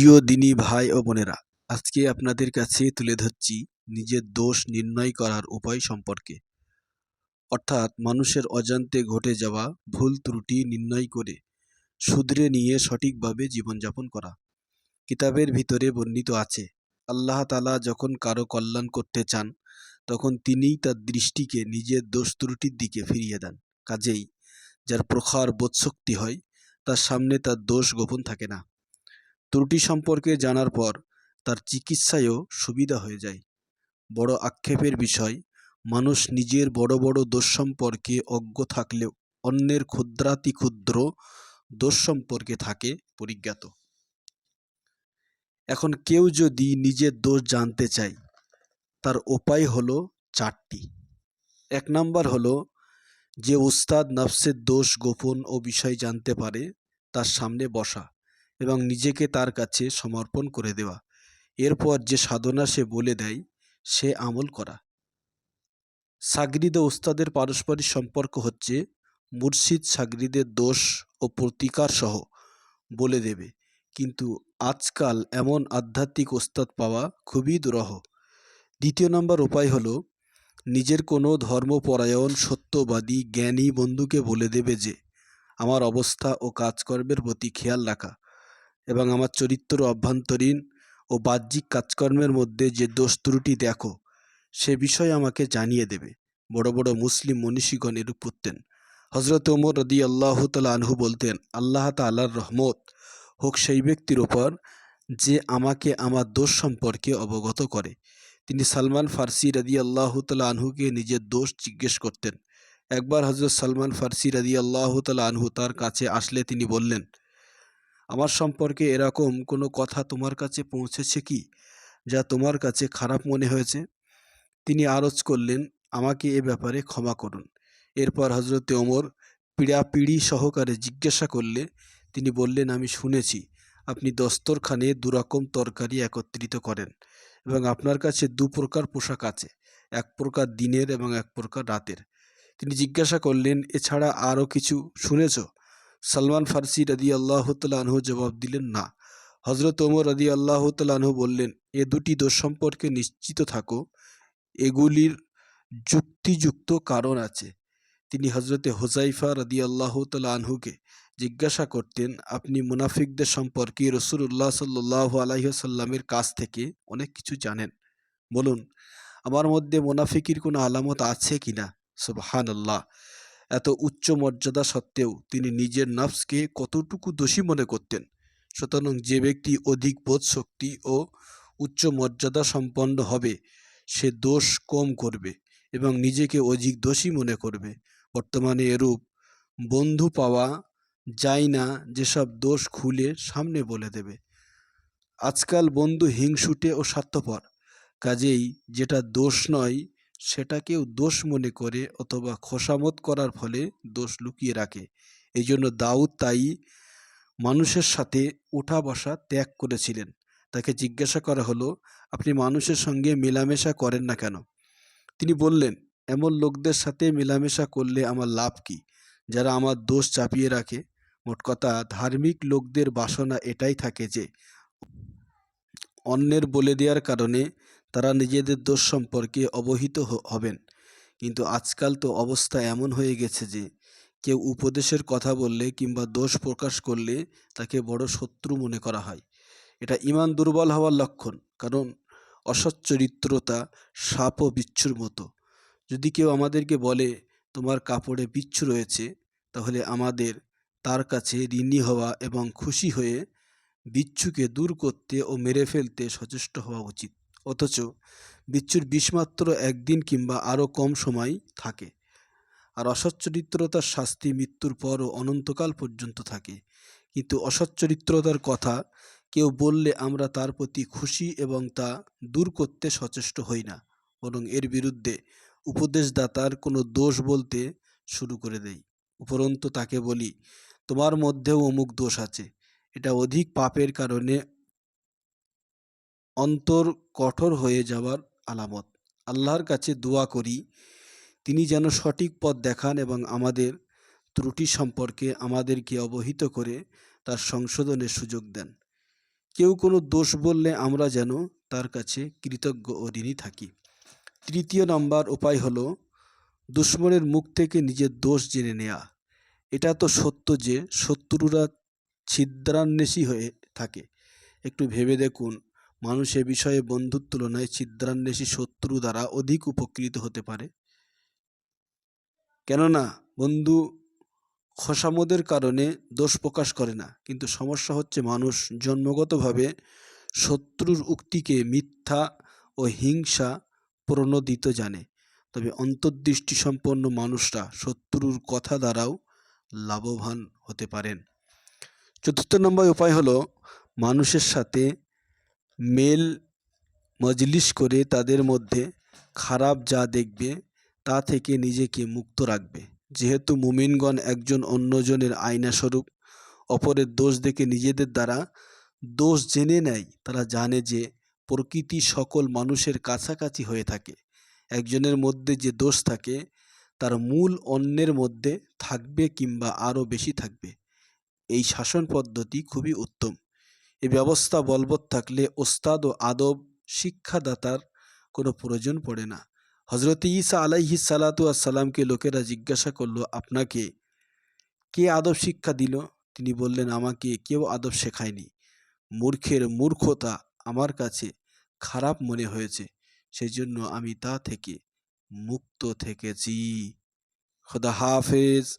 প্রিয় দিনী ভাই ও বোনেরা, আজকে আপনাদের কাছে তুলে ধরছি নিজের দোষ নির্ণয় করার উপায় সম্পর্কে। অর্থাৎ মানুষের অজান্তে ঘটে যাওয়া ভুল ত্রুটি নির্ণয় করে শুধরে নিয়ে সঠিকভাবে জীবনযাপন করা। কিতাবের ভিতরে বর্ণিত আছে, আল্লাহ তালা যখন কারও কল্যাণ করতে চান, তখন তিনিই তার দৃষ্টিকে নিজের দোষ ত্রুটির দিকে ফিরিয়ে দেন। কাজেই যার প্রখর বোধশক্তি হয়, তার সামনে তার দোষ গোপন থাকে না। ত্রুটি সম্পর্কে জানার পর তার চিকিৎসায়ও সুবিধা হয়ে যায়। বড় আক্ষেপের বিষয়, মানুষ নিজের বড় বড় দোষ সম্পর্কে অজ্ঞ থাকলেও অন্যের ক্ষুদ্রাতি ক্ষুদ্র দোষ সম্পর্কে থাকে পরিজ্ঞাত। এখন কেউ যদি নিজের দোষ জানতে চায়, তার উপায় হলো চারটি। এক নাম্বার হলো, যে উস্তাদ নফসের দোষ গোপন ও বিষয় জানতে পারে, তার সামনে বসা। এবং নিজেকে তার কাছে সমর্পণ করে দেওয়া। এরপর যে সাধনা সে বলে দেয়, সে আমল করা। সাগরিদ ও উস্তাদের পারস্পরিক সম্পর্ক হচ্ছে, মুর্শিদ সাগরিদের দোষ ও প্রতিকার সহ বলে দেবে। কিন্তু আজকাল এমন আধ্যাত্মিক ওস্তাদ পাওয়া খুবই দুরহ। দ্বিতীয় নম্বর উপায় হলো, নিজের কোনো ধর্মপরায়ণ, সত্যবাদী, জ্ঞানী বন্ধুকে বলে দেবে যে, আমার অবস্থা ও কাজকর্মের প্রতি খেয়াল রাখা। এবং আমার চরিত্র অভ্যন্তরীণ ও বাহ্যিক কাজকর্মের মধ্যে যে দোষ ত্রুটি দেখো, সে বিষয়ে আমাকে জানিয়ে দেবে। বড় বড় মুসলিম মনীষীগণ এরূপ করতেন। হজরত ওমর রদি আল্লাহ তালা আনহু বলতেন, আল্লাহ তাল্লাহর রহমত হোক সেই ব্যক্তির ওপর যে আমাকে আমার দোষ সম্পর্কে অবগত করে। তিনি সালমান ফার্সি রাদি আল্লাহ তালা আনহুকে নিজের দোষ জিজ্ঞেস করতেন। একবার হজরত সালমান ফার্সি রাদি আল্লাহ তালা আনহু তার কাছে আসলে তিনি বললেন আমার সম্পর্কে এরকম কোনো কথা তোমার কাছে পৌঁছেছে কি, যা তোমার কাছে খারাপ মনে হয়েছে? তিনি আরজ করলেন, আমাকে এ ব্যাপারে ক্ষমা করুন। এরপর হজরতে ওমর পিড়াপিড়ি সহকারে জিজ্ঞাসা করলে, তিনি বললেন, আমি শুনেছি আপনি দস্তরখানে দুরকম তরকারি একত্রিত করেন এবং আপনার কাছে দু প্রকার পোশাক আছে, এক প্রকার দিনের এবং এক প্রকার রাতের। তিনি জিজ্ঞাসা করলেন, এছাড়া আরও কিছু শুনেছ? সালমান ফার্সি রাদি আল্লাহ আনহু জবাব দিলেন, না। হজরত ওমর রাদি আল্লাহ আনহু বললেন, এ দুটি দোষ সম্পর্কে নিশ্চিত থাকো। এগুলির যুক্তিযুক্ত কারণ আছে। তিনি হজরতে হোজাইফা রাদি আল্লাহ আনহুকে জিজ্ঞাসা করতেন, আপনি মুনাফিকদের সম্পর্কে রসুল্লাহ সাল্লাহ আলাইসাল্লামের কাছ থেকে অনেক কিছু জানেন। বলুন, আমার মধ্যে মুনাফিকির কোনো আলামত আছে কি না সুবহান আল্লাহ এত উচ্চ মর্যাদা সত্ত্বেও তিনি নিজের নফসকে কতটুকু দোষী মনে করতেন? সুতরাং যে ব্যক্তি অধিক বোধ শক্তি ও উচ্চ মর্যাদা সম্পন্ন হবে, সে দোষ কম করবে এবং নিজেকে অধিক দোষী মনে করবে। বর্তমানে এরূপ বন্ধু পাওয়া যায় না, যেসব দোষ খুলে সামনে বলে দেবে। আজকাল বন্ধু হিংসুটে ও স্বার্থপর, কাজেই যেটা দোষ নয় সেটাকেও দোষ মনে করে অথবা খোসামত করার ফলে দোষ লুকিয়ে রাখে। এই জন্য দাউদ তাই মানুষের সাথে ওঠা বসা ত্যাগ করেছিলেন। তাকে জিজ্ঞাসা করা হলো, আপনি মানুষের সঙ্গে মেলামেশা করেন না কেন? তিনি বললেন, এমন লোকদের সাথে মেলামেশা করলে আমার লাভ কি? যারা আমার দোষ চাপিয়ে রাখে। মোট কথা, ধার্মিক লোকদের বাসনা এটাই থাকে যে, অন্যের বলে দেওয়ার কারণে তারা নিজেদের দোষ সম্পর্কে অবহিত হবেন। কিন্তু আজকাল তো অবস্থা এমন হয়ে গেছে যে, কেউ উপদেশের কথা বললে কিংবা দোষ প্রকাশ করলে তাকে বড় শত্রু মনে করা হয়। এটা ইমান দুর্বল হওয়ার লক্ষণ, কারণ অসচ্চরিত্রতা সাপ ও বিচ্ছুর মতো। যদি কেউ আমাদেরকে বলে, তোমার কাপড়ে বিচ্ছু রয়েছে, তাহলে আমাদের তার কাছে ঋণী হওয়া এবং খুশি হয়ে বিচ্ছুকে দূর করতে ও মেরে ফেলতে সচেষ্ট হওয়া উচিত। অথচ বিচ্ছুর বিষমাত্র একদিন কিংবা আরও কম সময় থাকে। আর অসচ্চরিত্রতার শাস্তি মৃত্যুর পরও অনন্তকাল পর্যন্ত থাকে। কিন্তু অসচ্চরিত্রতার কথা কেউ বললে আমরা তার প্রতি খুশি এবং তা দূর করতে সচেষ্ট হই না, বরং এর বিরুদ্ধে উপদেশদাতার কোনো দোষ বলতে শুরু করে দেই। উপরন্তু তাকে বলি, তোমার মধ্যেও অমুক দোষ আছে। এটা অধিক পাপের কারণে অন্তর কঠোর হয়ে যাওয়ার আলামত। আল্লাহর কাছে দোয়া করি, তিনি যেন সঠিক পথ দেখান এবং আমাদের ত্রুটি সম্পর্কে আমাদেরকে অবহিত করে তার সংশোধনের সুযোগ দেন। কেউ কোনো দোষ বললে আমরা যেন তার কাছে কৃতজ্ঞ ও ঋণী থাকি। তৃতীয় নম্বর উপায় হলো, দুশ্মনের মুখ থেকে নিজের দোষ জেনে নেওয়া এটা তো সত্য যে শত্রুরা ছিদ্রান্বেষী হয়ে থাকে। একটু ভেবে দেখুন মানুষ এ বিষয়ে বন্ধুর তুলনায় ছিদ্রান্বেষী শত্রু দ্বারা অধিক উপকৃত হতে পারে। কেননা, বন্ধু খসামদের কারণে দোষ প্রকাশ করে না, কিন্তু সমস্যা হচ্ছে মানুষ জন্মগতভাবে শত্রুর উক্তিকে মিথ্যা ও হিংসা প্রণোদিত জানে। তবে অন্তর্দৃষ্টি সম্পন্ন মানুষরা শত্রুর কথা দ্বারাও লাভবান হতে পারেন। চতুর্থ নম্বর উপায় হলো, মানুষের সাথে মেল মজলিস করে তাদের মধ্যে খারাপ যা দেখবে, তা থেকে নিজেকে মুক্ত রাখবে। যেহেতু মুমিনগণ একজন অন্যজনের আয়নাস্বরূপ অপরের দোষ দেখে নিজেদের দ্বারা দোষ জেনে নেয়। তারা জানে যে প্রকৃতি সকল মানুষের কাছাকাছি হয়ে থাকে। একজনের মধ্যে যে দোষ থাকে, তার মূল অন্যের মধ্যে থাকবে কিংবা আরও বেশি থাকবে। এই শাসন পদ্ধতি খুবই উত্তম। এ ব্যবস্থা বলবৎ থাকলে ওস্তাদ ও আদব শিক্ষাদাতার কোনো প্রয়োজন পড়ে না। হজরত ঈসা আলাইহি সালাতু সালামকে লোকেরা জিজ্ঞাসা করল, আপনাকে কে আদব শিক্ষা দিল? তিনি বললেন, আমাকে কেউ আদব শেখায়নি। মূর্খের মূর্খতা আমার কাছে খারাপ মনে হয়েছে। সেই জন্য আমি তা থেকে মুক্ত থেকেছি। খোদা হাফেজ।